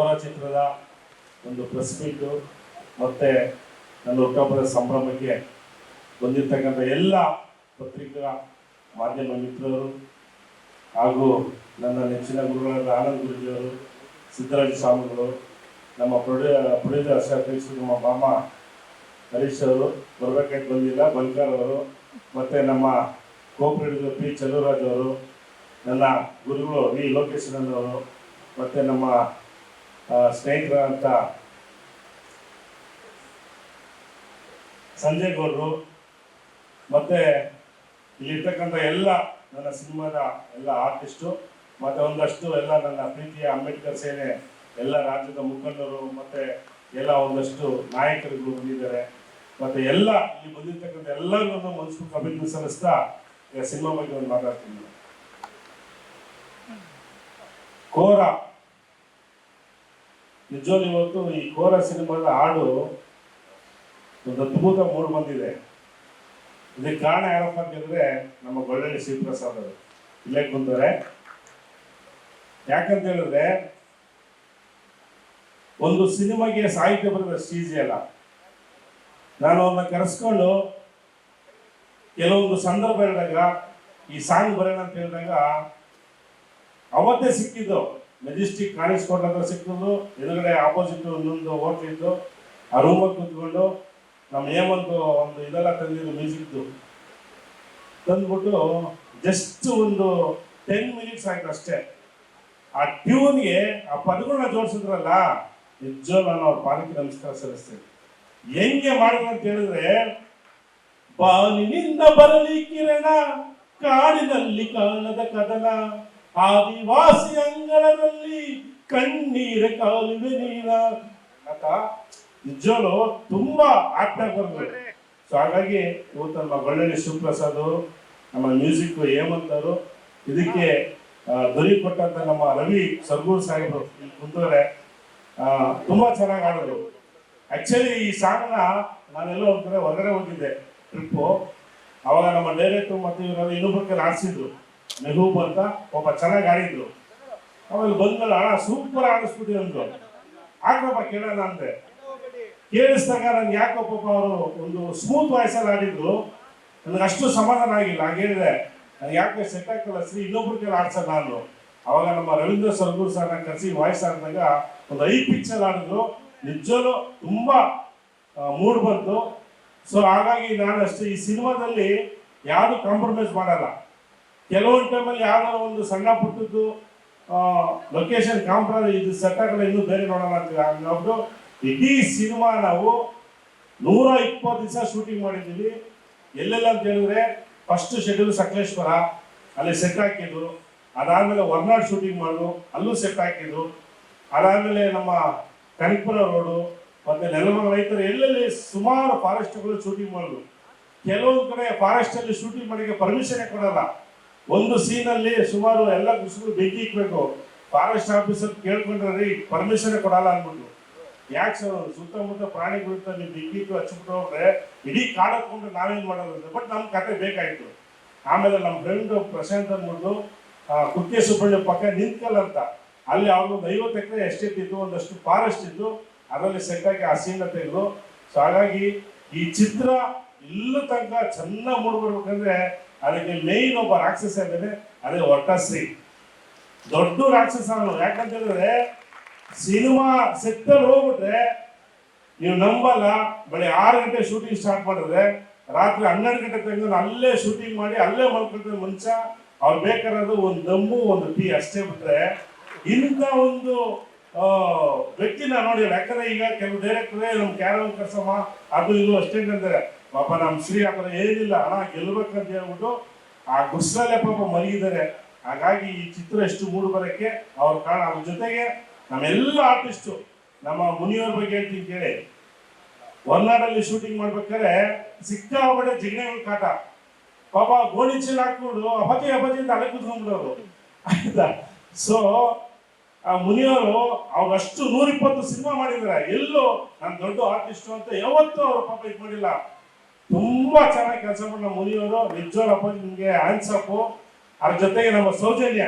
ಅವರ ಚಿತ್ರದ ಒಂದು ಪ್ರೆಸ್ ಮೀಟು ಮತ್ತೆ ನನ್ನ ಹುಟ್ಟಬ್ಬದ ಸಂಭ್ರಮಕ್ಕೆ ಬಂದಿರತಕ್ಕಂಥ ಎಲ್ಲ ಪತ್ರಿಕಾ ಮಾಧ್ಯಮ ಮಿತ್ರರು ಹಾಗೂ ನನ್ನ ನೆಚ್ಚಿನ ಗುರುಗಳಾದ ಆನಂದ್ ಗುರುಜಿಯವರು ಸಿದ್ದರಾಜ ಸ್ವಾಮಿಗಳು, ನಮ್ಮ ಪ್ರೊಡ್ಯೂ, ಪ್ರೊಡ್ಯೂಸರ್ ಅಧ್ಯಕ್ಷರು, ನಮ್ಮ ಮಾಮ ಹರೀಶ್ ಅವರು ಬರಬೇಕಾಗಿ ಬಂದಿಲ್ಲ ಬಲ್ಕರ್ ಅವರು, ಮತ್ತು ನಮ್ಮ ಕೋ ಪಿ ಚಲುವರಾಜ್ ಅವರು, ನನ್ನ ಗುರುಗಳು ವಿ ಲೋಕೇಶ್ ಅವರು ಮತ್ತು ನಮ್ಮ ಅಂತ ಸಂಜಯ್ ಗೌಡ್ರು ಮತ್ತೆ ಇಲ್ಲಿರ್ತಕ್ಕಂಥ ಎಲ್ಲ ನನ್ನ ಸಿನಿಮಾದ ಎಲ್ಲ ಆರ್ಟಿಸ್ಟು, ಮತ್ತೆ ಒಂದಷ್ಟು ಎಲ್ಲ ನನ್ನ ಪ್ರೀತಿಯ ಅಂಬೇಡ್ಕರ್ ಸೇನೆ ಎಲ್ಲ ರಾಜ್ಯದ ಮುಖಂಡರು, ಮತ್ತೆ ಎಲ್ಲ ಒಂದಷ್ಟು ನಾಯಕರುಗಳು ಬಂದಿದ್ದಾರೆ. ಮತ್ತೆ ಎಲ್ಲ ಇಲ್ಲಿ ಬಂದಿರ್ತಕ್ಕಂಥ ಎಲ್ಲರಿಗೂ ಮನಸ್ಸು ಅಭಿನಂದನೆ ಸಲ್ಲಿಸ್ತಾ ಸಿನಿಮಾ ಬಗ್ಗೆ ಒಂದು ಮಾತಾಡ್ತೀನಿ. ಕೋರ ನಿಜವಾಗ್ಲೂ ಇವತ್ತು ಈ ಕೋರ ಸಿನಿಮಾದ ಹಾಡು ಒಂದು ಅದ್ಭುತ ಮೂಡ್ ಬಂದಿದೆ. ಇದಕ್ಕೆ ಕಾರಣ ಯಾರಪ್ಪ ಅಂತಂದ್ರೆ ನಮ್ಮ ಗೊಳ್ಳಳ್ಳಿ ಶಿವಪ್ರಸಾದ್ ಅವರು. ಇಲ್ಲೇ ಬಂದರೆ ಯಾಕಂತ ಹೇಳಿದ್ರೆ ಒಂದು ಸಿನಿಮಾಗೆ ಸಾಹಿತ್ಯ ಬರೋದು ಅಷ್ಟು ಈಸಿ ಅಲ್ಲ. ನಾನು ಅವ್ರನ್ನ ಕರೆಸ್ಕೊಂಡು ಕೆಲವೊಂದು ಸಂದರ್ಭ ಹೇಳಿದಾಗ, ಈ ಸಾಂಗ್ ಬರೋಣ ಅಂತ ಹೇಳಿದಾಗ ಅವತ್ತೇ ಸಿಕ್ಕಿದ್ದು. ಮೆಜೆಸ್ಟಿಕ್ ಕಾಣಿಸ್ಕೊಂಡ ಹತ್ರ ಸಿಕ್ಕಿದ್ದು ಎದುರುಗಡೆ ಆಪೋಸಿಟ್ ಒಂದೊಂದು ಹೋಟ್ಲ್ ಇತ್ತು. ಆ ರೂಮಲ್ಲಿ ಕುತ್ಕೊಂಡು ನಮ್ಮ ಏಮಂತ ಒಂದು ಇದೆಲ್ಲ ತಂದಿದ್ದು ಮ್ಯೂಸಿಕ್ದು ತಂದ್ಬಿಟ್ಟು ಜಸ್ಟ್ ಒಂದು ಟೆನ್ ಮಿನಿಟ್ಸ್ ಆಯ್ತು ಅಷ್ಟೇ. ಆ ಟ್ಯೂನ್ಗೆ ಆ ಪದಗಳನ್ನ ಜೋಡಿಸಿದ್ರಲ್ಲ, ನಿಜವಾಗ್ಲೂ ನಾನು ಅವ್ರ ಪಾದಕ್ಕೆ ನಮಸ್ಕಾರ ಸಲ್ಲಿಸ್ತೇನೆ. ಹೆಂಗೆ ಮಾಡಿದ್ರು ಅಂತ ಹೇಳಿದ್ರೆ, ಬಾನಿನಿಂದ ಬರಲಿ ಕಿರಣ, ಕಾಡಿನಲ್ಲಿ ಕಾಣದ ಕದನ ಆದಿವಾಸಿ ಅಂಗಳದಲ್ಲಿ ಕಣ್ಣೀರ ಕಾಲುವೆ ನೀರ. ಅಂತ ನಿಜಲು ತುಂಬಾ ಆಟ ಬರ್ತಾರೆ ಸೊ ಹಾಗಾಗಿ ಇವತ್ತು ನಮ್ಮ ಬಳ್ಳಾರಿ ಶಿವಪ್ರಸಾದ್ ನಮ್ಮ ಮ್ಯೂಸಿಕ್ ಹೇಮಂತರು ಇದಕ್ಕೆ ದೊರಿ ಕೊಟ್ಟಂತ ನಮ್ಮ ರವಿ ಸರ್ಗೂರ್ ಸಾಹೇಬರು ಆ, ತುಂಬಾ ಚೆನ್ನಾಗಿ ಆಡೋದು ಆಕ್ಚುಲಿ ಈ ಸಾಂಗ್ನ ನಾನೆಲ್ಲೋ ಒಂದ್ ಕಡೆ ಹೊರಗಡೆ ಹೋಗಿದ್ದೆ ಟ್ರಿಪ್ಪು ಅವಾಗ ನಮ್ಮ ಡೈರೆಕ್ಟರ್ ಮತ್ತೆ ಇನ್ನೊಬ್ಬರ ಕೈಲಿ ಆಡಿಸಿದ್ರು ಮೆಹಬೂಬ್ ಬಂತ, ಒಬ್ಬ ಚೆನ್ನಾಗಿ ಆಡಿದ್ರು. ಆಮೇಲೆ ಬಂದ್ಮೇಲೆ ಹಣ ಸೂಪರ್ ಆಡಿಸ್ಬಿಟ್ಟು ಅಂದ್ರು. ಹಾಕಪ್ಪ ಕೇಳೋಣ ಅಂದೆ. ಕೇಳಿಸಿದಾಗ ನಂಗೆ ಯಾಕಪ್ಪ ಅವರು ಒಂದು ಸ್ಮೂತ್ ವಾಯ್ಸಲ್ಲಿ ಆಡಿದ್ರು. ನನಗೆ ಅಷ್ಟು ಸಮಾಧಾನ ಆಗಿಲ್ಲ. ಹಾಗೆ ಹೇಳಿದೆ ಯಾಕೆ ಸೆಟ್ ಆಗ್ತಲ್ಲ ಶ್ರೀ, ಇನ್ನೊಬ್ರು ಕೈಲಿ ಆಡ್ಸೋಣ ನಾನು ಅವಾಗ ನಮ್ಮ ರವೀಂದ್ರ ಸರ್ಗೂರ್ ಸರ್ನ ಕರೆಸಿ ವಾಯ್ಸ್ ಆಡಿದಾಗ ಒಂದು ಐ ಪಿಕ್ಚರ್ ಆಡಿದ್ರು. ನಿಜವೂ ತುಂಬಾ ಮೂಡ್ ಬಂತು. ಸೊ ಹಾಗಾಗಿ ನಾನು ಅಷ್ಟೇ ಈ ಸಿನಿಮಾದಲ್ಲಿ ಯಾರು ಕಾಂಪ್ರಮೈಸ್ ಮಾಡಲ್ಲ. ಕೆಲವೊಂದು ಟೈಮಲ್ಲಿ ಯಾವ್ದಾರ ಒಂದು ಸಣ್ಣ ಪುಟ್ಟದ್ದು ಲೊಕೇಶನ್ ಕಾಂಪ್ರಮೈಸ್ ಇದು ಸೆಟ್ ಆಗಲ್ಲ ಇನ್ನೂ ಬೇರೆ ನೋಡೋಣ ಅಂತ ಹಂಗಾಗ್ಬಿಟ್ಟು ಇಡೀ ಸಿನಿಮಾ ನಾವು ನೂರ ಇಪ್ಪತ್ತು ದಿವಸ ಶೂಟಿಂಗ್ ಮಾಡಿದ್ದೀವಿ. ಎಲ್ಲೆಲ್ಲ ಅಂತ ಹೇಳಿದ್ರೆ ಫಸ್ಟ್ ಶೆಡ್ಯೂಲ್ ಸಕಲೇಶ್ವರ, ಅಲ್ಲಿ ಸೆಟ್ ಹಾಕಿದ್ರು. ಅದಾದ್ಮೇಲೆ ಹೊರನಾಡ್ ಶೂಟಿಂಗ್ ಮಾಡಿದ್ರು, ಅಲ್ಲೂ ಸೆಟ್ ಹಾಕಿದ್ರು. ಅದಾದ್ಮೇಲೆ ನಮ್ಮ ಕನಕಪುರ ರೋಡು ಮತ್ತೆ ನೆಲಮಂಗ ರೈತರು ಎಲ್ಲೆಲ್ಲಿ ಸುಮಾರು ಫಾರೆಸ್ಟ್ಗಳು ಶೂಟಿಂಗ್ ಮಾಡಿದ್ರು. ಕೆಲವೊಂದು ಕಡೆ ಫಾರೆಸ್ಟ್ ಅಲ್ಲಿ ಶೂಟಿಂಗ್ ಮಾಡಿಗೆ ಪರ್ಮಿಷನೇ ಕೊಡಲ್ಲ. ಒಂದು ಸೀನ್ ಅಲ್ಲಿ ಸುಮಾರು ಎಲ್ಲ ಕೃಷಿಗಳು ಬೆಂಕಿ ಇಕ್ಬೇಕು. ಫಾರೆಸ್ಟ್ ಆಫೀಸರ್ ಕೇಳ್ಕೊಂಡ್ರಿ ಪರ್ಮಿಷನ್ ಕೊಡಲ್ಲ ಅಂದ್ಬಿಟ್ಟು ಯಾಕೆ ಸುತ್ತಮುತ್ತ ಪ್ರಾಣಿಗಳಿಂದ ನೀವು ಬೆಂಕಿ ಇಟ್ಟು ಹಚ್ಬಿಟ್ಟು ಹೋದ್ರೆ ಇಡೀ ಕಾಡಕೊಂಡು ನಾವೇನ್ ಮಾಡೋದು ಬಟ್ ನಮ್ ಕತೆ ಬೇಕಾಯ್ತು. ಆಮೇಲೆ ನಮ್ಮ ಫ್ರೆಂಡ್ ಪ್ರಶಾಂತ್ ಅಂದ್ಬಿಟ್ಟು ಆ, ಕುಕ್ಕೆ ಸುಬ್ರಹ್ಮಣ್ಯ ಪಕ್ಕ ನಿಂತ್ಕಲ್ ಅಂತ. ಅಲ್ಲಿ ಅವ್ರದ್ದು ಐವತ್ತು ಎಕರೆ ಎಸ್ಟೇಟ್ ಇದ್ದು ಒಂದಷ್ಟು ಫಾರೆಸ್ಟ್ ಇತ್ತು. ಅದರಲ್ಲಿ ಸೆಟ್ ಆಗಿ ಆ ಸೀನ್ ತೆಗೆದು. ಸೊ ಹಾಗಾಗಿ ಈ ಚಿತ್ರ ಎಲ್ಲ ತನಕ ಚೆನ್ನಾಗಿ ಮೂಡ್ಬರ್ಬೇಕಂದ್ರೆ ಅದಕ್ಕೆ ಮೇನ್ ಒಬ್ಬ ರಾಕ್ಷಸ ಏನಿದೆ ಅದೇ ಒಟ್ಟಶ್ರೀ ದೊಡ್ಡ ರಾಕ್ಷಸ ಯಾಕಂತ ಹೇಳಿದ್ರೆ ಸಿನಿಮಾ ಸೆಕ್ಟರ್ ಹೋಗ್ಬಿಟ್ರೆ ನೀವು ನಂಬಲ್ಲ. ಬೆಳಿ ಆರು ಗಂಟೆ ಶೂಟಿಂಗ್ ಸ್ಟಾರ್ಟ್ ಮಾಡಿದ್ರೆ ರಾತ್ರಿ ಹನ್ನೆರಡು ಗಂಟೆ ತನಕ ಅಲ್ಲೇ ಶೂಟಿಂಗ್ ಮಾಡಿ ಅಲ್ಲೇ ಮಲ್ಕೊಳ್ತಾರೆ ಮುಂಚೆ ಅವ್ರು ಬೇಕಾರದು ಒಂದು ದಮ್ಮು, ಒಂದು ಟೀ ಅಷ್ಟೇ ಬಿಟ್ರೆ ಇಂಥ ಒಂದು ವ್ಯಕ್ತಿನ ನೋಡಿಲ್ಲ ಯಾಕಂದ್ರೆ ಈಗ ಕೆಲವು ಡೈರೆಕ್ಟರೇ ನಮ್ಮ ಕ್ಯಾರಲ್ ಕರ್ಸಮ್ಮ, ಅದು ಇದು ಅಷ್ಟೇ ಅಂತಾರೆ. ಪಾಪ ನಮ್ಮ ಶ್ರೀ ಆ ಥರ ಏನಿಲ್ಲ ಹಣ ಗೆಲ್ಬೇಕಂತ ಹೇಳ್ಬಿಟ್ಟು ಆ ಗುಸ್ಸಲ್ಲೇ ಪಾಪ ಮಲಗಿದ್ದಾರೆ. ಹಾಗಾಗಿ ಈ ಚಿತ್ರ ಎಷ್ಟು ಮೂಡು ಬರಕ್ಕೆ ಅವ್ರ ಕಾರಣ ಅವ್ರ ಜೊತೆಗೆ ನಮ್ಮೆಲ್ಲ ಆರ್ಟಿಸ್ಟು ನಮ್ಮ ಮುನಿಯವ್ರ ಬಗ್ಗೆ ಹೇಳ್ತೀನಿ ಕೇಳಿ. ಹೊರನಾಡಲ್ಲಿ ಶೂಟಿಂಗ್ ಮಾಡ್ಬೇಕಾದ್ರೆ ಸಿಕ್ಕಾಪಟ್ಟೆ ಜಿಗಣೆಗಳ ಕಾಟ. ಪಾಪ ಗೋಣಿ ಚೀಲ ಹಾಕ್ಬಿಡು ಅಪತಿ ಅಪತಿ ಅಂತ ಅಲೆ ಕೂತ್ಕೊಂಡ್ಬಿಡೋರು. ಆಯ್ತಾ? ಸೊ ಆ ಮುನಿಯವರು ಅವ್ರಷ್ಟು ನೂರಿಪ್ಪತ್ತು ಸಿನಿಮಾ ಮಾಡಿದ್ದಾರೆ. ಎಲ್ಲೋ ನಾನು ದೊಡ್ಡ ಆರ್ಟಿಸ್ಟ್ ಅಂತ ಯಾವತ್ತೂ ಅವರು ಪಾಪ ಇದು ಮಾಡಿಲ್ಲ ತುಂಬಾ ಚೆನ್ನಾಗಿ ಕೆಲಸ ಮಾಡಿ ನಮ್ಮ ಮುನಿಯವರು ನಿಮಗೆ ನಿಮ್ಗೆ ಆನ್ಸಪ್ಪು ಅದ್ರ ಜೊತೆಗೆ ನಮ್ಮ ಸೌಜನ್ಯ.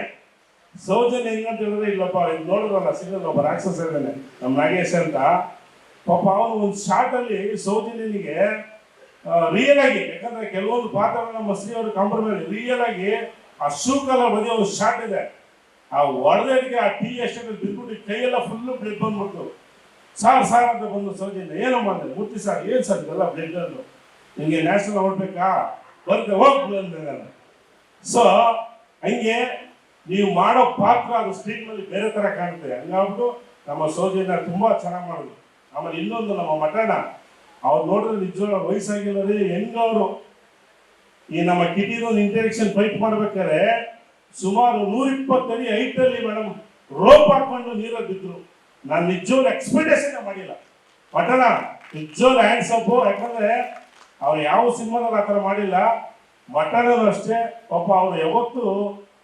ಸೌಜನ್ಯ ಹೆಂಗಂತ ಹೇಳಿದ್ರೆ, ಇಲ್ಲಪ್ಪ ಇದು ನೋಡಿದ್ರಲ್ಲ ಸಿಗೋದು ಒಬ್ಬ ರಾಕ್ಷಸ ಇದ್ದಾನೆ, ನಮ್ಮ ನಾಗೇಶ್ ಅಂತ. ಪಾಪ ಅವನು ಒಂದು ಶಾರ್ಟ್ ಅಲ್ಲಿ ಸೌಜನ್ಯನಿಗೆ ರಿಯಲ್ ಆಗಿ, ಯಾಕಂದ್ರೆ ಕೆಲವೊಂದು ಪಾತ್ರ ನಮ್ಮ ಶ್ರೀ ಅವರು ಕಾಂಪ್ರಮೈಸ್ ರಿಯಲ್ ಆಗಿ ಆ ಶೂಕಲ ಬದಿ ಒಂದು ಶಾರ್ಟ್ ಇದೆ. ಆ ಹೊಡೆದಕ್ಕೆ ಆ ಟೀ ಎಷ್ಟೇ ಬಿದ್ಬಿಟ್ಟು ಕೈಯೆಲ್ಲ ಫುಲ್ಲು ಬ್ಲಡ್ ಬಂದ್ಬಿಡ್ತು. ಸಾರ್ ಸಾರ್ ಅಂತ ಬಂದು ಸೌಜನ್ಯ, ಏನಮ್ಮ ಅಂದ್ರೆ ಮೂರ್ತಿ ಸಾರ್, ಏನ್ ಸರ್ ಇದೆಲ್ಲ ಬ್ಲಡ್ ನಿಮಗೆ ನ್ಯಾಷನಲ್ ಬೇಕಾ? ಬರ್ತೆ ಹೋಗ್ಬೋದು ನಾನು. ಸೊ ಹಂಗೆ ನೀವು ಮಾಡೋ ಪಾತ್ರ ಅದು ಸ್ಕ್ರೀನ್ನಲ್ಲಿ ಬೇರೆ ತರ ಕಾಣುತ್ತೆ ಹಂಗಾಗ್ಬಿಟ್ಟು ನಮ್ಮ ಸೋಜಿನ ತುಂಬಾ ಚೆನ್ನಾಗಿ ಮಾಡುದು ಆಮೇಲೆ ಇನ್ನೊಂದು ನಮ್ಮ ಮಠಣ ಅವ್ರು ನೋಡಿದ್ರೆ ನಿಜವಾಗ್ಲೂ ವಯಸ್ಸಾಗಿಲ್ಲರಿ ಹೆಂಗವರು? ಈ ನಮ್ಮ ಕಿಟಿರೋ ಇಂಟೆಕ್ಷನ್ ಫೈಟ್ ಮಾಡ್ಬೇಕಾದ್ರೆ ಸುಮಾರು ನೂರಿಪ್ಪತ್ತು ಅಡಿ height ಅಲ್ಲಿ ಮೇಡಮ್ ರೋಪ್ ಹಾಕೊಂಡು ನೀರಲ್ಲಿ ನಾನು ನಿಜವಾಗ್ಲೂ ಎಕ್ಸ್ಪೆಕ್ಟೇಷನ್ ಮಾಡಿಲ್ಲ. ಪಟ್ಟಣ ನಿಜವಾಗ್ಲೂ ಹ್ಯಾಂಡ್ಸ್ ಅಪ್ ಯಾಕಂದ್ರೆ ಅವ್ರು ಯಾವ ಸಿನಿಮಾದಲ್ಲಿ ಆ ಥರ ಮಾಡಿಲ್ಲ. ಮಟನಲ್ಲೂ ಅಷ್ಟೇ, ಪಾಪ ಅವ್ರು ಯಾವತ್ತೂ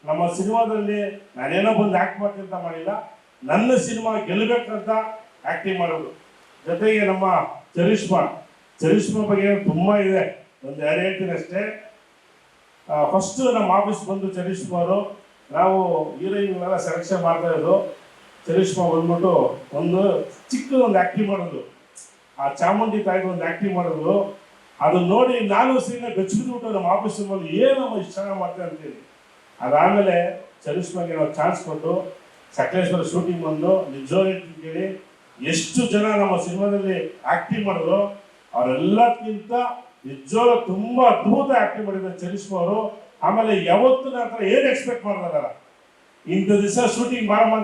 ನಮ್ಮ ಸಿನಿಮಾದಲ್ಲಿ ನಾನೇನೋ ಬಂದು ಆಕ್ಟ್ ಮಾಡ್ತೀನಿ ಅಂತ ಮಾಡಿಲ್ಲ. ನನ್ನ ಸಿನಿಮಾ ಗೆಲ್ಲಬೇಕಂತ ಆಕ್ಟಿಂಗ್ ಮಾಡೋದು ಜೊತೆಗೆ ನಮ್ಮ ಚರಿಷ್ಮಾ ಚರಿಷ್ಮಾ ಬಗ್ಗೆ ತುಂಬಾ ಇದೆ. ಒಂದು ಎರಡು ಹೇಳ್ತೀನಿ ಅಷ್ಟೇ. ಫಸ್ಟ್ ನಮ್ಮ ಆಫೀಸ್ ಬಂದು ಚರಿಷ್ಮಾ ಅವರು. ನಾವು ಹೀರೋಯಿನ್ನೆಲ್ಲ ಸೆಲೆಕ್ಷನ್ ಮಾಡ್ತಾ ಚರಿಷ್ಮಾ ಬಂದ್ಬಿಟ್ಟು ಒಂದು ಚಿಕ್ಕದೊಂದು ಆಕ್ಟಿಂಗ್ ಮಾಡೋದು. ಆ ಚಾಮುಂಡಿ ತಾಯಿಗೆ ಒಂದು ಆಕ್ಟಿಂಗ್ ಮಾಡೋದು. ಅದನ್ನ ನೋಡಿ ನಾನು ಸೀನ ಬೆಚ್ಚಿಬಿಟ್ಬಿಟ್ಟು ನಮ್ಮ ಆಫೀಸ್ ಬಂದು ಏನಮ್ಮ ಇಷ್ಟ ಚೆನ್ನಾಗಿ ಇರ್ತೀನಿ ಅದಾದಮೇಲೆ ಚರಿಷ್ಮಾಗೆ ನಾವು ಚಾನ್ಸ್ ಕೊಟ್ಟು ಸಕಲೇಶ್ವರ ಶೂಟಿಂಗ್ ಬಂದು ನಿಜವಾಗಿ ಕೇಳಿ, ಎಷ್ಟು ಜನ ನಮ್ಮ ಸಿನಿಮಾದಲ್ಲಿ ಆಕ್ಟಿಂಗ್ ಮಾಡಿದ್ರು, ಅವರೆಲ್ಲಕ್ಕಿಂತ ನಿಜವಾಗ ತುಂಬಾ ಅದ್ಭುತ ಆಕ್ಟಿಂಗ್ ಮಾಡಿದ್ದಾರೆ ಚರಿಷ್ಮಾ ಅವರು. ಆಮೇಲೆ ಯಾವತ್ತು ನಂತರ ಏನು ಎಕ್ಸ್ಪೆಕ್ಟ್ ಮಾಡಿದಾರ ಇಂಥ ದಿವಸ ಶೂಟಿಂಗ್ ಮಾಡಮ್ಮ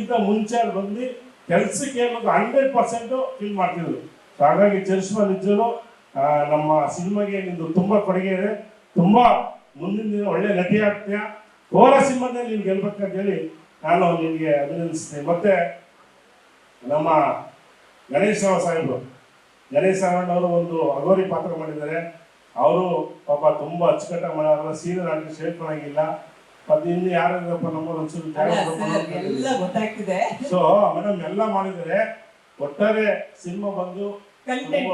ಅಂತ ಮುಂಚೆ ಬಂದು ಕೆಲ್ಸಕ್ಕೆ ಹಂಡ್ರೆಡ್ ಪರ್ಸೆಂಟ್ ಫೀಲ್ ಮಾಡ್ತಿದ್ರು. ಹಾಗಾಗಿ ಚರಿಷ್ಮಾ ನಿಜರು ನಮ್ಮ ಸಿನಿಮಾಗೆ ನಿಮ್ದು ತುಂಬಾ ಕೊಡುಗೆ ಇದೆ. ತುಂಬಾ ಮುಂದಿನ ದಿನ ಒಳ್ಳೆ ನಟಿ ಆಗ್ತೀಯ? ಕೋರ ಸಿನಿಮಾದಲ್ಲಿ ನೀನು ಗೆಲ್ಬೇಕಂತ ಹೇಳಿ ನಾನು ನಿಮಗೆ ಅಭಿನಂದಿಸ್ತೇನೆ. ಮತ್ತೆ ನಮ್ಮ ಗಣೇಶ್ ರಾವ್ ಸಾಹೇಬರು ಗಣೇಶ್ ಅವರು ಒಂದು ಅಗೋರಿ ಪಾತ್ರ ಮಾಡಿದ್ದಾರೆ. ಅವರು ಪಾಪ ತುಂಬಾ ಅಚ್ಚುಕಟ್ಟಾಗಿ ಸೀರೆ ಆಗಿ ಶೇರ್ ಮಾಡೋಂಗಿಲ್ಲ ಮತ್ತೆ ಇನ್ನು ಯಾರಿದ್ರಪ್ಪ ನಮ್ಮ ಒಂಚೂರು ಸೊ ಮೇಡಮ್ ಎಲ್ಲ ಮಾಡಿದ್ದಾರೆ. ಒಟ್ಟಾರೆ ಸಿನಿಮಾ ಬಂದು ಕಂಟೆಂಟ್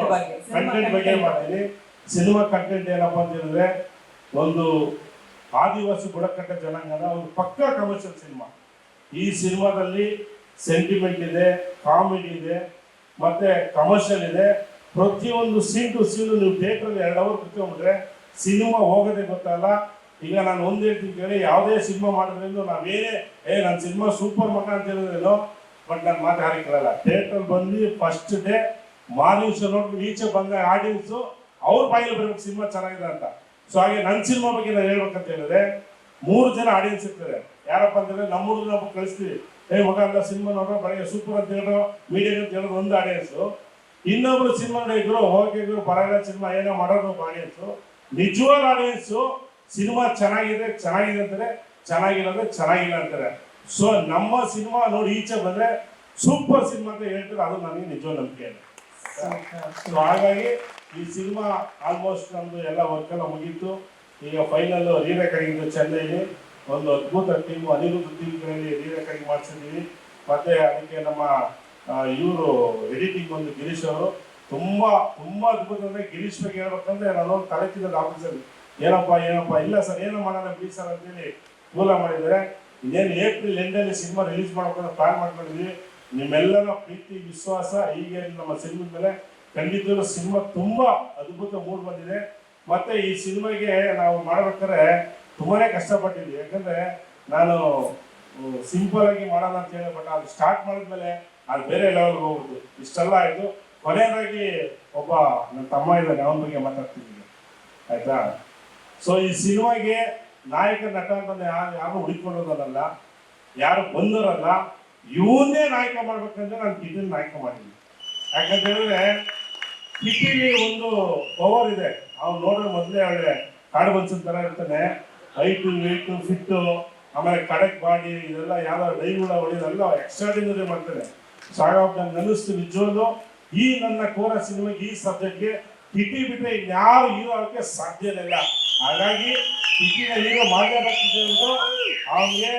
ಬಗ್ಗೆ. ಮಾಡ್ತೀನಿ ಸಿನಿಮಾ ಕಂಟೆಂಟ್ ಏನಪ್ಪ ಅಂತ ಹೇಳಿದ್ರೆ ಒಂದು ಆದಿವಾಸಿ ಬುಡಕಟ್ಟ ಜನಾಂಗದ ಒಂದು ಪಕ್ಕಾ ಕಮರ್ಷಿಯಲ್ ಸಿನಿಮಾ. ಈ ಸಿನಿಮಾದಲ್ಲಿ ಸೆಂಟಿಮೆಂಟ್ ಇದೆ ಕಾಮಿಡಿ ಇದೆ ಮತ್ತೆ ಕಮರ್ಷಿಯಲ್ ಇದೆ. ಪ್ರತಿಯೊಂದು ಸೀನ್ ಟು ಸೀನ್ ನೀವು ಥಿಯೇಟ್ರಲ್ಲಿ ಎರಡು ಅವರ್ ಕುತ್ಕೊಂಡ್ಬಿಟ್ರೆ ಸಿನಿಮಾ ಹೋಗೋದೇ ಗೊತ್ತಲ್ಲ. ಈಗ ನಾನು ಒಂದೇ ಹೇಳ್ತೀನಿ ಕೇಳಿ ಯಾವುದೇ ಸಿನಿಮಾ ಮಾಡಿದ್ರಿಂದ ನಾವೇನೇ ಏ ನನ್ನ ಸಿನಿಮಾ ಸೂಪರ್ ಮಗ ಅಂತ ಹೇಳಿದ್ರೇನೋ ಬಟ್ ನಾನು ಮಾತು ಹಾರಿಕೊಳ್ಳಲ್ಲ ಥಿಯೇಟರ್ ಬಂದು ಫಸ್ಟ್ ಡೇ ಮಾರ್ನಿಂಗ್ ಶೋ ನೋಡಿ ಈಚೆ ಬಂದ ಆಡಿಯನ್ಸ್ ಅವ್ರ ಬಾಯಲ್ಲಿ ಬರ್ಬೇಕು ಸಿನಿಮಾ ಚೆನ್ನಾಗಿದೆ ಅಂತ. ಸೊ ಹಾಗೆ ನನ್ನ ಸಿನಿಮಾ ಬಗ್ಗೆ ನಾನು ಹೇಳ್ಬೇಕಂತ ಹೇಳಿದ್ರೆ, ಮೂರು ಜನ ಆಡಿಯನ್ಸ್ ಇರ್ತಾರೆ. ಯಾರಪ್ಪ ಅಂತಂದ್ರೆ ನಮ್ಮೂರು ನಾವು ಕಳಿಸ್ತೀವಿ. ಏ ಮಗ ಅಂತ ಸಿನಿಮಾ ನೋಡ್ರೋ, ಬರೀ ಸೂಪರ್ ಅಂತ ಹೇಳೋ ಮೀಡಿಯಾ ಅಂತ ಹೇಳೋದು ಒಂದು ಆಡಿಯನ್ಸ್ ಇನ್ನೊಬ್ರು ಸಿನಿಮಾ ನೋಡಿದ್ರು ಹೋಗಿದ್ರು ಬರಲ್ಲ ಸಿನಿಮಾ, ಏನೋ ಮಾಡೋದು ಆಡಿಯನ್ಸ್ ನಿಜವಾದ ಆಡಿಯನ್ಸ್ ಸಿನಿಮಾ ಚೆನ್ನಾಗಿದೆ ಚೆನ್ನಾಗಿದೆ ಅಂತಾರೆ, ಚೆನ್ನಾಗಿಲ್ಲ ಅಂದ್ರೆ ಚೆನ್ನಾಗಿಲ್ಲ ಅಂತಾರೆ. ಸೊ ನಮ್ಮ ಸಿನಿಮಾ ನೋಡಿ ಈಚೆ ಬಂದ್ರೆ ಸೂಪರ್ ಸಿನಿಮಾ ಅಂತ ಹೇಳ್ತಾರೆ, ಅದು ನನಗೆ ನಿಜ ನಂಬಿಕೆ ಇದೆ ಸೊ ಹಾಗಾಗಿ ಈ ಸಿನಿಮಾ ಆಲ್ಮೋಸ್ಟ್ ನಮ್ದು ಎಲ್ಲ ವರ್ಕ್ ಎಲ್ಲ ಮುಗೀತು. ಈಗ ಫೈನಲ್ ರೀ ರೆಕಾರ್ಡಿಂಗ್ ಚೆನ್ನೈಲಿ, ಒಂದು ಅದ್ಭುತ ಟೀಮ್ ಅನಿರುದ್ಧ ಟೀಮ್ಗಳಲ್ಲಿ ರೀ ರೆಕಾರ್ಡಿಂಗ್ ಮಾಡಿಸಿದ್ದೀವಿ. ಮತ್ತೆ ಅದಕ್ಕೆ ನಮ್ಮ ಇವರು ಎಡಿಟಿಂಗ್ ಒಂದು ಗಿರೀಶ್ ಅವರು. ತುಂಬಾ ತುಂಬಾ ಅದ್ಭುತ ಅಂದ್ರೆ ಗಿರೀಶ್ ಬಗ್ಗೆ ಹೇಳ್ಬೇಕಂದ್ರೆ ನಾನು ತಲೆ ಆಫೀಸಲ್ಲಿ ಏನಪ್ಪ ಏನಪ್ಪ, ಇಲ್ಲ ಸರ್, ಏನೋ ಮಾಡೋಣ, ಬಿ ಸರ್ ಅಂತೇಳಿ ಕೂಲ ಮಾಡಿದ್ದಾರೆ. ಇನ್ನೇನು ಏಪ್ರಿಲ್ ಎಂಡಲ್ಲಿ ಸಿನಿಮಾ ರಿಲೀಸ್ ಮಾಡ್ಕೊಂಡು ಪ್ಲಾನ್ ಮಾಡ್ಕೊಂಡಿದ್ವಿ. ನಿಮ್ಮೆಲ್ಲರ ಪ್ರೀತಿ, ವಿಶ್ವಾಸ, ಹೀಗೆ ನಮ್ಮ ಸಿನಿಮಾ ಮೇಲೆ ಖಂಡಿತ ಸಿನಿಮಾ ತುಂಬಾ ಅದ್ಭುತ ಮೂಡ್ ಬಂದಿದೆ. ಮತ್ತೆ ಈ ಸಿನಿಮಾಗೆ ನಾವು ಮಾಡ್ಬೇಕಾದ್ರೆ ತುಂಬಾನೇ ಕಷ್ಟಪಟ್ಟಿದ್ವಿ ಯಾಕಂದ್ರೆ ನಾನು ಸಿಂಪಲ್ ಆಗಿ ಮಾಡೋಣ ಅಂತ ಹೇಳಿ ಬಟ್ ಅದು ಸ್ಟಾರ್ಟ್ ಮಾಡಿದ್ಮೇಲೆ ಅದು ಬೇರೆ ಲೆವೆಲ್ಗೆ ಹೋಗ್ಬಿಟ್ಟು ಇಷ್ಟೆಲ್ಲ ಆಯ್ತು. ಕೊನೆಯದಾಗಿ ಒಬ್ಬ ನನ್ನ ತಮ್ಮ ಇದ್ದಾನೆ, ಅವನ ಬಗ್ಗೆ ಮಾತಾಡ್ತಿದ್ದೀನಿ. ಆಯ್ತಾ? ಸೊ ಈ ಸಿನಿಮಾಗೆ ನಾಯಕ ನಟ ಅಂತ ಯಾರು ಯಾರು ಹುಡುಕೊಂಡೋದಲ್ಲ ಯಾರು ಬಂದರಲ್ಲ, ಇವನ್ನೇ ನಾಯಕ ಮಾಡ್ಬೇಕಂದ್ರೆ ನಾನು ಕಿಟಿಲ್ ನಾಯಕ ಮಾಡಿದ್ದೀನಿ. ಯಾಕಂತ ಹೇಳಿದ್ರೆ ಕಿಟಿಲಿ ಒಂದು ಪವರ್ ಇದೆ. ಅವ್ನು ನೋಡಿದ್ರೆ ಮೊದಲೇ ಒಳ್ಳೆ ಕಾಡು ಬನ್ಸನ್ ತರ ಇರ್ತಾನೆ. ಹೈಟು ವೆಯ್ಟು ಫಿಟ್ಟು ಆಮೇಲೆ ಕಡಕ್ ಬಾಡಿ, ಇದೆಲ್ಲ ಯಾವ ಡೈಗಳ ಹೊಡೆಯೋದೆಲ್ಲ ಎಕ್ಸ್ಟ್ರಾಡಿನರಿ ಮಾಡ್ತಾನೆ ಸಾಗಪ್ಪ ನಂಗೆ ಅನ್ನಿಸ್ತು ನಿಜವಾಗ್ಲು, ಈ ನನ್ನ ಕೋರ ಸಿನಿಮಾಗೆ ಈ ಸಬ್ಜೆಕ್ಟ್ಗೆ ಕಿಟಿ ಬಿಟ್ಟರೆ ಯಾವ ಹೀರೋ ಆಗಕ್ಕೆ ಸಾಧ್ಯನೇ ಇಲ್ಲ. ಹಾಗಾಗಿ ಕಿಟಿನ ಈಗ ಅಂತ ಅವನಿಗೆ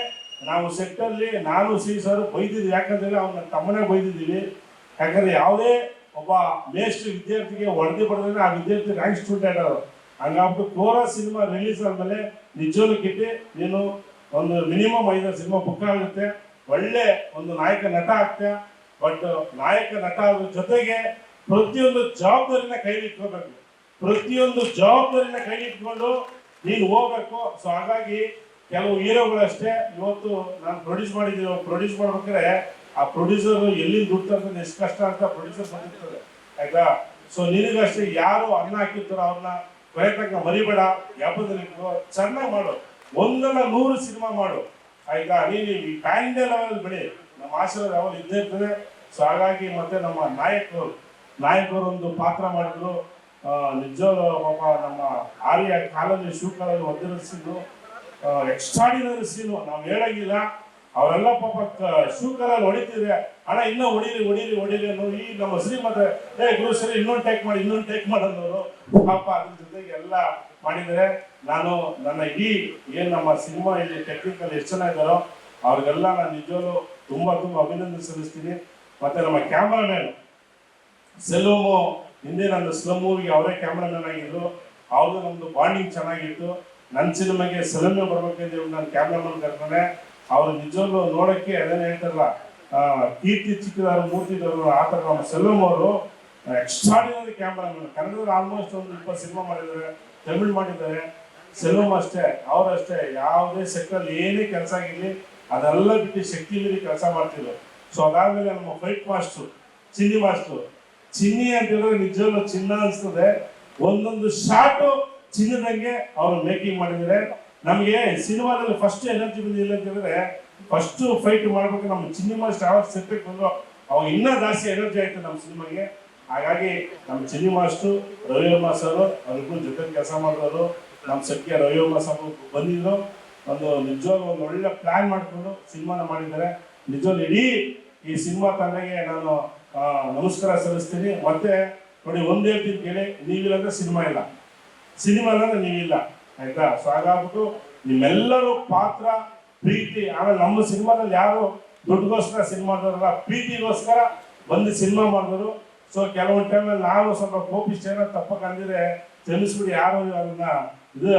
ನಾವು ಸೆಟ್ಟಲ್ಲಿ ನಾನು ಸಿ ಸರ್ ಬೈದಿದ್ವಿ ಯಾಕಂದ್ರೆ ಅವ್ನ ತಮ್ಮನೇ ಬೈದಿದ್ದೀವಿ. ಯಾಕಂದ್ರೆ ಯಾವುದೇ ಒಬ್ಬ ಮೇಸ್ಟ್ ವಿದ್ಯಾರ್ಥಿಗೆ ವರದಿ ಪಡೆದ್ರೆ ಆ ವಿದ್ಯಾರ್ಥಿ ರ್ಯಾಂಕ್ ಸ್ಟೂಡೆಂಟ್ ಅವರು ಹಂಗಾಗ್ಬಿಟ್ಟು ಕೋರ ಸಿನಿಮಾ ರಿಲೀಸ್ ಆದ್ಮೇಲೆ ನಿಜವೂ ಕಿಟ್ಟಿ, ನೀನು ಒಂದು ಮಿನಿಮಮ್ ಐದು ಸಿನಿಮಾ ಬುಕ್ ಆಗುತ್ತೆ. ಒಳ್ಳೆ ಒಂದು ನಾಯಕ ನಟ ಆಗ್ತೆ ಬಟ್ ನಾಯಕ ನಟ ಆದ್ರ ಜೊತೆಗೆ ಪ್ರತಿಯೊಂದು ಜವಾಬ್ದಾರಿನ ಕೈಲಿ ಇಟ್ಕೋಬೇಕು. ಪ್ರತಿಯೊಂದು ಜವಾಬ್ದಾರಿನ ಕೈಗೆಟ್ಕೊಂಡು ನೀನು ಹೋಗ್ಬೇಕು. ಸೊ ಹಾಗಾಗಿ ಕೆಲವು ಹೀರೋಗಳಷ್ಟೇ ಇವತ್ತು ನಾನು ಪ್ರೊಡ್ಯೂಸ್ ಮಾಡಿದ್ದೀನಿ. ಪ್ರೊಡ್ಯೂಸ್ ಮಾಡ್ಬೇಕಾದ್ರೆ ಆ ಪ್ರೊಡ್ಯೂಸರ್ ಎಲ್ಲಿ ದುಡ್ಡು ತರ್ತದೆ ಎಷ್ಟು ಕಷ್ಟ ಅಂತ ಪ್ರೊಡ್ಯೂಸರ್ ಬಂದಿರ್ತದೆ ಆಯ್ತಾ? ಸೊ ನಿನಗಷ್ಟೇ ಯಾರು ಅನ್ನ ಹಾಕಿರ್ತಾರೋ ಅವ್ರನ್ನ ಪ್ರಯತ್ನಕ್ಕೆ ಮರಿಬೇಡ. ಯಾಪದಲ್ಲಿ ಚೆನ್ನಾಗಿ ಮಾಡು. ಒಂದಲ್ಲ ನೂರು ಸಿನಿಮಾ ಮಾಡು. ಆಯ್ತಾ? ನೀನು ಈ ಪ್ಯಾನ್ ಇಂಡಿಯಾ ಲೆವೆಲ್ ಬೆಳಿ ನಮ್ಮ ಆಶೀರ್ವಾದ ಯಾವಾಗ ಇದ್ದೇ ಇರ್ತದೆ. ಸೊ ಹಾಗಾಗಿ ಮತ್ತೆ ನಮ್ಮ ನಾಯಕರು ನಾಯಕರು ಒಂದು ಪಾತ್ರ ಮಾಡಿದ್ರು. ಪಾಪ ನಮ್ಮ ಆರ್ಯ ಕಾಲದಲ್ಲಿ ಶೂ ಕಾಲಲ್ಲಿ ಒದ್ದಿರೋ ಸೀನು ಎಕ್ಸ್ಟ್ರಾಡಿನರಿ ಸೀನು. ನಾವು ಹೇಳಂಗಿಲ್ಲ. ಅವರೆಲ್ಲ ಪಾಪ ಶೂ ಕಾಲಲ್ಲಿ ಹೊಡಿತಿದ್ರೆ, ಅಣ್ಣ, ಇನ್ನೂ ಹೊಡೀರಿ ಹೊಡೀರಿ ಹೊಡೀರಿ ಅನ್ನೋ ಈ ನಮ್ಮ ಶ್ರೀಮಂತ ಏ, ಗುರು ಸರಿ, ಇನ್ನೊಂದು ಟೇಕ್ ಮಾಡಿ, ಇನ್ನೊಂದು ಟೇಕ್ ಮಾಡೋದವರು ಪಾಪ ಅದ್ರ ಜೊತೆಗೆ ಎಲ್ಲ ಮಾಡಿದರೆ, ನಾನು ನನ್ನ ಇಡೀ ಏನು ನಮ್ಮ ಸಿನಿಮಾ ಇಲ್ಲಿ ಟೆಕ್ನಿಕಲ್ ಎಷ್ಟು ಜನ ಅವ್ರಿಗೆಲ್ಲ ನಾನು ನಿಜವಾಗ್ಲೂ ತುಂಬಾ ತುಂಬಾ ಅಭಿನಂದನೆ ಸಲ್ಲಿಸ್ತೀನಿ. ಮತ್ತೆ ನಮ್ಮ ಕ್ಯಾಮ್ರಾಮ್ಯಾನ್ ಸೆಲೂಮು ಹಿಂದೆ ನನ್ನ ಸ್ಲಮ್ ಮೂವಿಗೆ ಅವರೇ ಕ್ಯಾಮ್ರಾಮನ್ ಆಗಿದ್ರು. ಅವ್ರದ್ದು ನಮ್ದು ಬಾಂಡಿಂಗ್ ಚೆನ್ನಾಗಿತ್ತು. ನನ್ನ ಸಿನಿಮಾಗೆ ಸಲನ್ನ ಬರ್ಬೇಕಂದ್ರೆ ನಾನು ಕ್ಯಾಮ್ರಾಮನ್ ಕರ್ಕೊಂಡೆ. ಅವ್ರು ನಿಜವಾಗ್ಲೂ ನೋಡೋಕ್ಕೆ ಅದೇನು ಹೇಳ್ತಾರಲ್ಲ ಕೀರ್ತಿ ಚಿಕ್ಕದಾರು, ಮೂರ್ತಿ ಆ ಥರ ನಮ್ಮ ಸೆಲೂಮ್ ಅವರು ಎಕ್ಸ್ಟ್ರಾಡಿನರಿ ಕ್ಯಾಮ್ರಾಮನ್ ಕನ್ನಡದಲ್ಲಿ ಆಲ್ಮೋಸ್ಟ್ ಒಂದು ಇಪ್ಪತ್ತು ಸಿನಿಮಾ ಮಾಡಿದ್ದಾರೆ, ತಮಿಳ್ ಮಾಡಿದ್ದಾರೆ. ಸೆಲೂಮ್ ಅಷ್ಟೇ ಅವರಷ್ಟೇ ಯಾವುದೇ ಸೆಕ್ಟರ್ ಏನೇ ಕೆಲಸ ಆಗಿರಲಿ, ಅದೆಲ್ಲ ಬಿಟ್ಟು ಶಕ್ತಿ ಕೆಲಸ ಮಾಡ್ತಿದ್ರು. ಸೊ ಅದಾದ್ಮೇಲೆ ನಮ್ಮ ಫೈಟ್ ಮಾಸ್ಟ್ರು ಚಿನ್ನಿ ಮಾಸ್ಟ್ರು ಚಿನ್ನಿ ಅಂತ ಹೇಳಿದ್ರೆ ನಿಜವಾಗ್ಲೂ ಚಿನ್ನ ಅನ್ಸ್ತದೆ. ಒಂದೊಂದು ಶಾಟು ಚಿನ್ನದಂಗೆ ಅವರು ಮೇಕಿಂಗ್ ಮಾಡಿದ್ದಾರೆ. ನಮಗೆ ಸಿನಿಮಾದಲ್ಲಿ ಫಸ್ಟ್ ಎನರ್ಜಿ ಬಂದಿಲ್ಲ ಅಂತ ಹೇಳಿದ್ರೆ ಫಸ್ಟ್ ಫೈಟ್ ಮಾಡ್ಬೇಕು ನಮ್ಮ ಚಿನ್ನಿ ಮಾಸ್ಟರ್ ಯಾವಾಗ ಸೆಟ್ಟಕ್ಕೆ ಬಂದು ಅವಾಗ ಇನ್ನೂ ಜಾಸ್ತಿ ಎನರ್ಜಿ ಆಯ್ತು ನಮ್ಮ ಸಿನಿಮಾಗೆ. ಹಾಗಾಗಿ ನಮ್ಮ ಚಿನ್ನಿ ಮಾಸ್ಟರ್ ರವಿವರ್ಮ ಸರ್ ಅವ್ರಿಗೂ ಜೊತೆ ಕೆಲಸ ಮಾಡಿದವರು, ನಮ್ಮ ಸೆಟ್ಗೆ ರವಿವರ್ಮ ಸರ್ ಬಂದಿದ್ರು. ಒಂದು ನಿಜವಾಗ್ಲೂ ಒಂದು ಒಳ್ಳೆ ಪ್ಲಾನ್ ಮಾಡಿಕೊಂಡು ಸಿನಿಮಾನ ಮಾಡಿದ್ದಾರೆ. ನಿಜವಾಗ್ಲೂ ಇಡೀ ಈ ಸಿನಿಮಾ ತಂಡಗೆ ನಾನು ನಮಸ್ಕಾರ ಸಲ್ಲಿಸ್ತೀನಿ. ಮತ್ತೆ ನೋಡಿ, ಒಂದೇ ಕೇಳಿ. ನೀವಿಲ್ಲ ಅಂದ್ರೆ ಸಿನಿಮಾ ಇಲ್ಲ. ಸಿನಿಮಾ ಅಂದ್ರೆ ನೀವಿಲ್ಲ. ಆಯ್ತಾ? ಸೊ ಹಾಗಾಗ್ಬಿಟ್ಟು ನಿಮ್ಮೆಲ್ಲರೂ ಪಾತ್ರ, ಪ್ರೀತಿ, ಆಮೇಲೆ ನಮ್ಮ ಸಿನಿಮಾದಲ್ಲಿ ಯಾರು ದುಡ್ಡುಗೋಸ್ಕರ ಸಿನಿಮಾ ಪ್ರೀತಿಗೋಸ್ಕರ ಬಂದು ಸಿನಿಮಾ ಮಾಡಿದ್ರು ಸೊ ಕೆಲವೊಂದು ಟೈಮಲ್ಲಿ ನಾವು ಸ್ವಲ್ಪ ಕೋಪಿಷ್ಟ ಏನೋ ತಪ್ಪಕ್ಕೆ ಅಂದಿದ್ರೆ ಕ್ಷಮಿಸ್ಬಿಡಿ, ಯಾರು ಅದನ್ನ ಇದು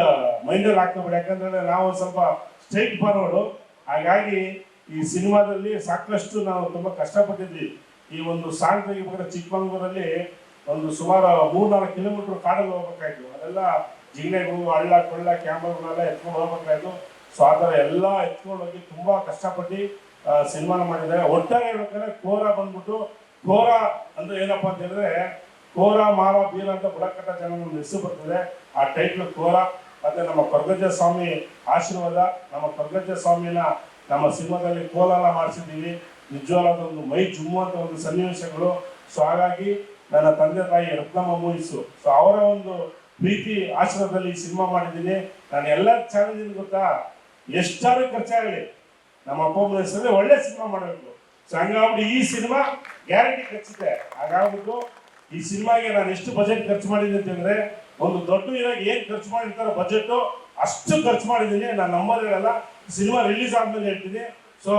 ಮೈಂಡಲ್ಲಿ ಹಾಕೋಬೇಡಿ ಯಾಕಂದ್ರೆ ನಾವು ಸ್ವಲ್ಪ ಸ್ಟ್ರೈಟ್ ಫಾರ್ವರ್ಡು ಹಾಗಾಗಿ ಈ ಸಿನಿಮಾದಲ್ಲಿ ಸಾಕಷ್ಟು ನಾವು ತುಂಬಾ ಕಷ್ಟಪಟ್ಟಿದ್ವಿ. ಈ ಒಂದು ಸಾಂಗ್ ಇವಾಗ ಚಿಕ್ಕಮಂಗ್ಳೂರಲ್ಲಿ ಒಂದು ಸುಮಾರು ಮೂರ್ನಾಲ್ಕು ಕಿಲೋಮೀಟರ್ ಕಾಡಲ್ಲಿ ಹೋಗ್ಬೇಕಾಯ್ತು. ಅದೆಲ್ಲ ಜಿಂಗೆಗಳು ಹಳ್ಳ, ಕೊಳ್ಳ ಕ್ಯಾಮ್ರಾಗಳೆಲ್ಲ ಎತ್ಕೊಂಡು ಹೋಗ್ಬೇಕಾಯ್ತು. ಸೊ ಆ ಥರ ಎಲ್ಲ ಎತ್ಕೊಂಡು ಹೋಗಿ ತುಂಬಾ ಕಷ್ಟಪಟ್ಟು ಸಿನಿಮಾನ ಮಾಡಿದ್ದಾರೆ. ಒಟ್ಟಾರೆ ಹೇಳ್ಬೇಕಾದ್ರೆ ಕೋರ ಬಂದ್ಬಿಟ್ಟು, ಕೋರ ಅಂದ್ರೆ ಏನಪ್ಪಾ ಅಂತ ಹೇಳಿದ್ರೆ, ಕೋರ, ಮಾರ ಬೀರ ಅಂತ ಬುಡಕಟ್ಟ ಜನ ಹೆಸರು ಬರ್ತದೆ. ಆ ಟೈಟ್ಲ್ ಕೋರ. ಮತ್ತೆ ನಮ್ಮ ಕೊರ್ಗಜ್ಜ ಸ್ವಾಮಿ ಆಶೀರ್ವಾದ, ನಮ್ಮ ಕೊರ್ಗಜ್ಜ ಸ್ವಾಮಿನ ನಮ್ಮ ಸಿನಿಮಾದಲ್ಲಿ ಕೋಲಾಲ ಮಾಡಿಸಿದ್ದೀವಿ. ನಿಜವಾದ ಒಂದು ಮೈ ಜುಮ್ಮುವಂತ ಒಂದು ಸನ್ನಿವೇಶಗಳು. ಸೊ ಹಾಗಾಗಿ ನನ್ನ ತಂದೆ ತಾಯಿ ರತ್ನಮ್ಮ ಮೂವಿಸು ಸೊ ಅವರ ಒಂದು ಪ್ರೀತಿ ಆಶ್ರಮದಲ್ಲಿ ಸಿನಿಮಾ ಮಾಡಿದ್ದೀನಿ. ನಾನು ಎಲ್ಲ ಚಾನಲ್ ಗೊತ್ತಾ? ಎಷ್ಟಾದ್ರೂ ಖರ್ಚಾಗಲಿ? ನಮ್ಮ ಅಪ್ಪ ಅಮ್ಮನ ಹೆಸರಲ್ಲಿ ಒಳ್ಳೆ ಸಿನಿಮಾ ಮಾಡಬೇಕು. ಸೊ ಹಂಗಾಗ್ಬಿಟ್ಟು ಈ ಸಿನಿಮಾ ಗ್ಯಾರಂಟಿ ಖರ್ಚಿದೆ. ಹಾಗಾಗ್ಬಿಟ್ಟು ಈ ಸಿನಿಮಾಗೆ ನಾನು ಎಷ್ಟು ಬಜೆಟ್ ಖರ್ಚು ಮಾಡಿದ್ದೀನಿ ಅಂತಂದ್ರೆ ಒಂದು ದೊಡ್ಡ ಇರಾಗ ಏನು ಖರ್ಚು ಮಾಡಿರ್ತಾರೋ ಬಜೆಟ್ ಅಷ್ಟು ಖರ್ಚು ಮಾಡಿದ್ದೀನಿ. ನಾನು ನಂಬರ್ ಹೇಳಲ್ಲ ಸಿನಿಮಾ ರಿಲೀಸ್ ಆದ್ಮೇಲೆ ಹೇಳ್ತೀನಿ. ಸೊ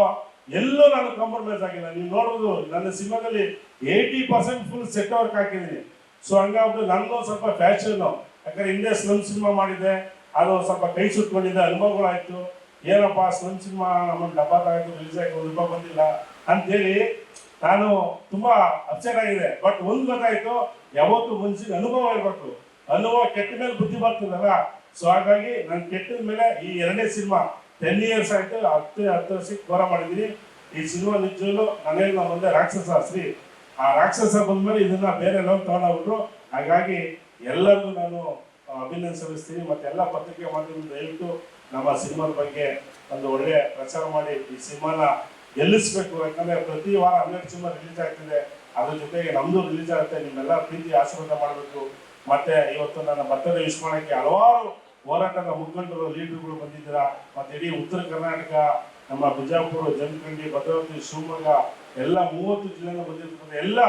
ಎಲ್ಲೂ ನಾನು ಕಾಂಪ್ರಮೈಸ್ ಆಗಿಲ್ಲ. ನೀವು ನೋಡೋದು ನನ್ನ ಸಿನಿಮಾದಲ್ಲಿ eighty percent full set work ಹಾಕಿದ್ದೀನಿ. ಸೊ ಹಂಗಾಗ್ಬಿಟ್ಟು ನನಗೂ ಸ್ವಲ್ಪ ಫ್ಯಾಷನ್ ಯಾಕಂದ್ರೆ ಹಿಂದೆ ಸ್ಲಮ್ ಸಿನಿಮಾ ಮಾಡಿದ್ದೆ, ಅದು ಸ್ವಲ್ಪ ಕೈ ಸುಟ್ಕೊಂಡಿದ್ದೆ ಅನುಭವಗಳಾಯ್ತು ಏನಪ್ಪ ಸ್ಲಮ್ ಸಿನಿಮಾ ನಮ್ಮ ಡಬ್ಬಾ ಆಯ್ತು ರಿಲೀಸ್ ಆಯ್ತು ಅನುಭವ ಬಂದಿಲ್ಲ ಅಂತೇಳಿ ನಾನು ತುಂಬಾ ಅಪ್ಸೆಟ್ ಆಗಿದೆ. ಬಟ್ ಒಂದ್ ಗೊತ್ತಾಯ್ತು, ಯಾವತ್ತು ಮನ್ಸಿಗೆ ಅನುಭವ ಇರಬೇಕು. ಅನುಭವ ಕೆಟ್ಟ ಮೇಲೆ ಬುದ್ಧಿ ಬರ್ತದಲ್ಲ. ಸೊ ಹಾಗಾಗಿ ನಾನು ಕೆಟ್ಟದ ಮೇಲೆ ಈ ಎರಡನೇ ಸಿನಿಮಾ ಟೆನ್ ಇಯರ್ಸ್ ಆಯ್ತು, ಹತ್ತು ಹತ್ತು ವರ್ಷಕ್ಕೆ ಘೋರ ಮಾಡಿದ್ದೀನಿ. ಈ ಸಿನಿಮಾ ನಿಜವಾಗ್ಲು ಮನೇಲಿ ನಾವು ಮುಂದೆ ರಾಕ್ಷಸ ಶ್ರೀ ಆ ರಾಕ್ಷಸ ಬಂದ್ಮೇಲೆ ಇದನ್ನ ಬೇರೆ ಲೋನ್ ತಗೊಂಡೋಗ್ಬಿಟ್ರು. ಹಾಗಾಗಿ ಎಲ್ಲರಿಗೂ ನಾನು ಅಭಿನಂದನೆ ಸಲ್ಲಿಸ್ತೀನಿ ಮತ್ತೆ ಎಲ್ಲ ಪತ್ರಿಕೆ ಮಾಧ್ಯಮ ದಯವಿಟ್ಟು ನಮ್ಮ ಸಿನಿಮಾದ ಬಗ್ಗೆ ಒಂದು ಒಳ್ಳೆ ಪ್ರಚಾರ ಮಾಡಿ ಈ ಸಿನಿಮಾನ ಗೆಲ್ಲಿಸ್ಬೇಕು. ಯಾಕಂದ್ರೆ ಪ್ರತಿ ವಾರ ಹನ್ನೆರಡು ಸಿನಿಮಾ ರಿಲೀಸ್ ಆಗ್ತಿದೆ. ಅದ್ರ ಜೊತೆಗೆ ನಮ್ಮದು ರಿಲೀಸ್ ಆಗುತ್ತೆ. ನಿಮ್ಮೆಲ್ಲ ಪ್ರೀತಿ ಆಶೀರ್ವಾದ ಮಾಡಬೇಕು. ಮತ್ತೆ ಇವತ್ತು ನನ್ನ ಬರ್ತಡೇ ವಿಶ್ ಮಾಡೋಕ್ಕೆ ಹಲವಾರು ಹೋರಾಟದ ಮುಖಂಡರು, ಲೀಡರ್ಗಳು ಬಂದಿದ್ದೀರಾ? ಮತ್ತೆ ಇಡೀ ಉತ್ತರ ಕರ್ನಾಟಕ, ನಮ್ಮ ಬಿಜಾಪುರ, ಜಮಖಂಡಿ, ಭದ್ರಾವತಿ, ಶಿವಮೊಗ್ಗ, ಎಲ್ಲ ಮೂವತ್ತು ಜಿಲ್ಲೆನ ಬಂದಿರ್ತಕ್ಕಂಥ ಎಲ್ಲ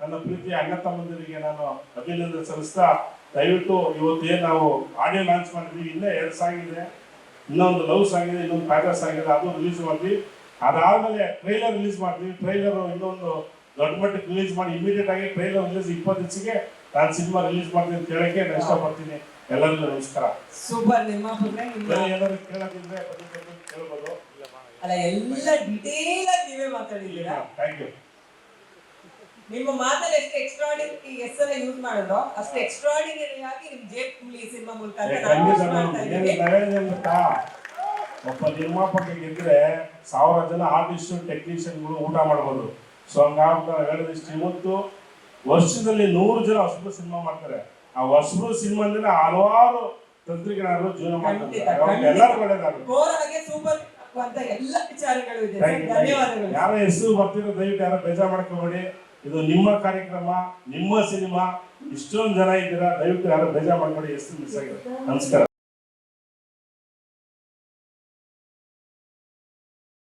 ನನ್ನ ಪ್ರೀತಿಯ ಅಣ್ಣ ತಮ್ಮಂದಿರಿಗೆ ನಾನು ಅಭಿನಂದನೆ ಸಲ್ಲಿಸ್ತಾ, ದಯವಿಟ್ಟು ಇವತ್ತು ಏನ್ ನಾವು ಆಡಿಯೋ ಲಾಂಚ್ ಮಾಡಿದ್ವಿ, ಇನ್ನೂ ಎರಡು ಸಾಂಗ್ ಇದೆ, ಇನ್ನೊಂದು ಲವ್ ಸಾಂಗ್ ಇದೆ, ಇನ್ನೊಂದು ಪ್ಯಾಟರ್ ಸಾಂಗ್ ಇದೆ ಅದು ರಿಲೀಸ್ ಮಾಡಿದ್ವಿ. ಅದಾದಮೇಲೆ ಟ್ರೈಲರ್ ರಿಲೀಸ್ ಮಾಡ್ತೀವಿ ಟ್ರೈಲರ್ ಇನ್ನೊಂದು ದೊಡ್ಡ ಮಟ್ಟಕ್ಕೆ ರಿಲೀಸ್ ಮಾಡಿ ಇಮಿಡಿಯೇಟ್ ಆಗಿ ಟ್ರೈಲರ್ ರಿಲೀಸ್ ಇಪ್ಪತ್ತು ನಾನು ಸಿನಿಮಾ ರಿಲೀಸ್ ಮಾಡ್ತೀನಿ ಅಂತ ಹೇಳಕ್ಕೆ ನಾನು ಇಷ್ಟಪಡ್ತೀನಿ. ಎಲ್ಲರಿಗೂ ನಮಸ್ಕಾರ. ಸೂಪರ್ ನಿರ್ಮಾಪಕರೇ ನಿಮ್ಮ ಬೇರೆ ಏನಾದ್ರು ಕೇಳೋದಿದ್ರೆ ಬನ್ನಿ, ಬನ್ನಿ. ಕೇಳ್ಬೋದು. ಅಲ್ಲ ಎಲ್ಲ ಡಿಟೇಲ್ ಆಗಿ ನೀವೇ ಮಾತಾಡಿದ್ದೀರಾ? ಥ್ಯಾಂಕ್ ಯು ನಿಮ್ಮ ಮಾತಲ್ಲಿ ಎಷ್ಟು ಎಕ್ಸ್ಟ್ರಾಡಿನರಿ ಎಲ್ ಯೂಸ್ ಮಾಡಿದ್ರೋ ಅಷ್ಟು ಎಕ್ಸ್ಟ್ರಾಡಿನರಿ ಆಗಿ ನಿಮ್ ಜೇಬ್ ಕುಂಬ್ಲಿ ಸಿನಿಮಾ ಮೂಲಕ ಗೊತ್ತಾ ಒಬ್ಬ ನಿರ್ಮಾಪಕ ಇದ್ರೆ ಸಾವಿರ ಜನ ಆರ್ಟಿಸ್ಟ್ ಟೆಕ್ನಿಷಿಯನ್ಗಳು ಊಟ ಮಾಡ್ಬೋದು. ಸೊ ಹಂಗಾಗಿ ಹೇಳಿದಷ್ಟು ಇವತ್ತು ವರ್ಷದಲ್ಲಿ ನೂರು ಜನ ಹೊಸಬ್ರು ಸಿನಿಮಾ ಮಾಡ್ತಾರೆ. ಆ ಹೊಸಬ್ರು ಸಿನಿಮಾದಲ್ಲಿ ಹಲವಾರು ತಂತ್ರಿಗಳಾದ್ರು ಜೀವನ ಮಾಡ್ತಾರೆ ಒಳ್ಳೇದಾಗುತ್ತೆ ಯಾರೋ ಹೆಸರು ಬರ್ತಿರೋ ದಯವಿಟ್ಟು ಯಾರ ಬೇಜಾರು ಮಾಡ್ಕೋಬೇಡಿ ಇದು ನಿಮ್ಮ ಕಾರ್ಯಕ್ರಮ ನಿಮ್ಮ ಸಿನಿಮಾ. ಇಷ್ಟೊಂದು ಜನ ಇದ್ದೀರಾ ದಯವಿಟ್ಟು ಯಾರೋ ಬೇಜಾರು ಮಾಡ್ಕೊಡಿ ಹೆಸರು ಮಿಸ್ ಆಗಿದೆ. ನಮಸ್ಕಾರ.